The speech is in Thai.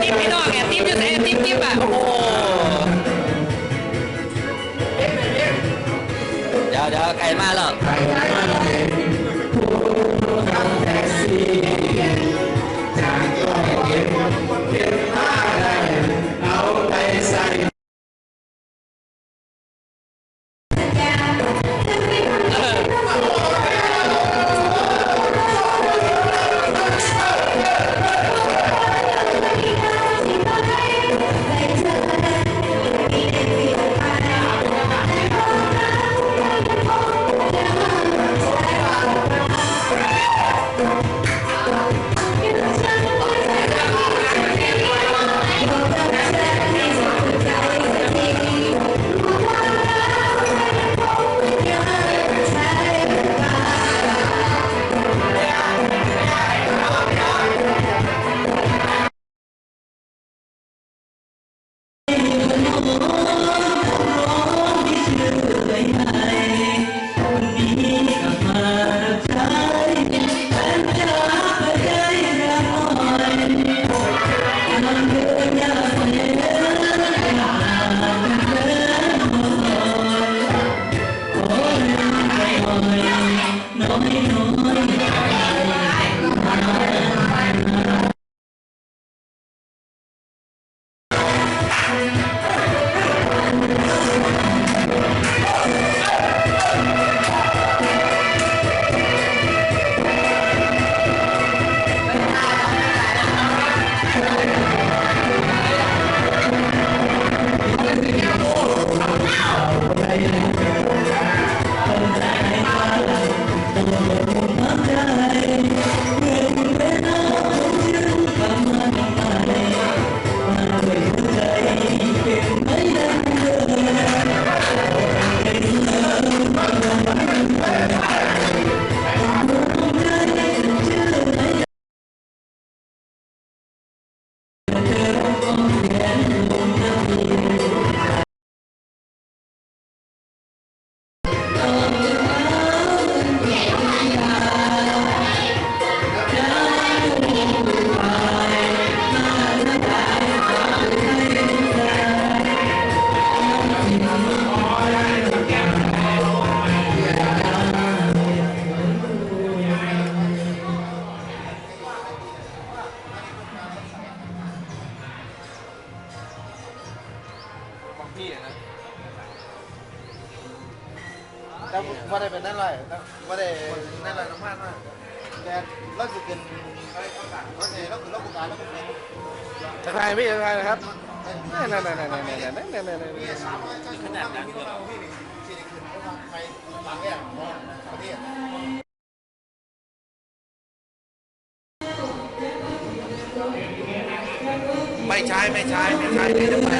tiếp cái đòi kìa tiếp cho dễ tiếp tiếp à. Ồ. Được được cái ma lợn. ที่อะนะแต่ว่าได้เป็นนั่นไรว่าได้นั่นไรน้ำมันมากแต่เราจะเป็นเราจะเราคือเราบุกการเราเป็นทักทายพี่ทักทายนะครับนั่นนั่นนั่นนั่นนั่นนั่นนั่นนั่นนั่นขนาดนั้นเลยพี่นี่ที่นี่คือระหว่างไทยบางแง่ประเทศไม่ใช่ไม่ใช่ไม่ใช่ที่จะไปแล้วไม่ต้อ